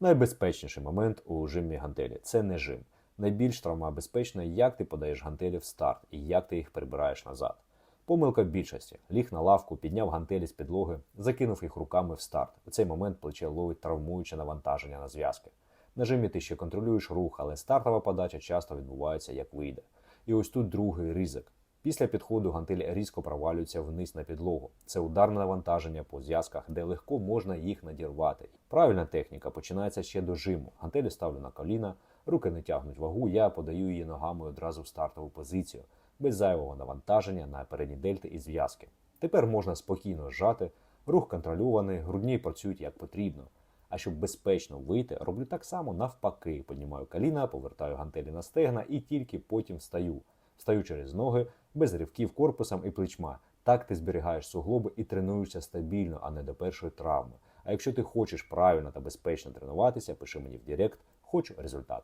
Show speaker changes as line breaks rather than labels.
Найбезпечніший момент у жимі гантелі це не жим. Найбільш травмабезпечно, як ти подаєш гантелі в старт і як ти їх прибираєш назад. Помилка більшості. Ліг на лавку, підняв гантелі з підлоги, закинув їх руками в старт. У цей момент плече ловить травмуюче навантаження на зв'язки. На жимі ти ще контролюєш рух, але стартова подача часто відбувається як вийде. І ось тут другий ризик. Після підходу гантель різко провалюється вниз на підлогу. Це ударне навантаження по зв'язках, де легко можна їх надірвати. Правильна техніка починається ще до жиму. Гантелі ставлю на коліна, руки не тягнуть вагу, я подаю її ногами одразу в стартову позицію, без зайвого навантаження на передні дельти і зв'язки. Тепер можна спокійно зжати, рух контрольований, грудні працюють як потрібно. А щоб безпечно вийти, роблю так само навпаки. Піднімаю коліна, повертаю гантелі на стегна і тільки потім встаю. Встаю через ноги, без ривків корпусом і плечма. Так ти зберігаєш суглоби і тренуєшся стабільно, а не до першої травми. А якщо ти хочеш правильно та безпечно тренуватися, пиши мені в Директ, хочу результат.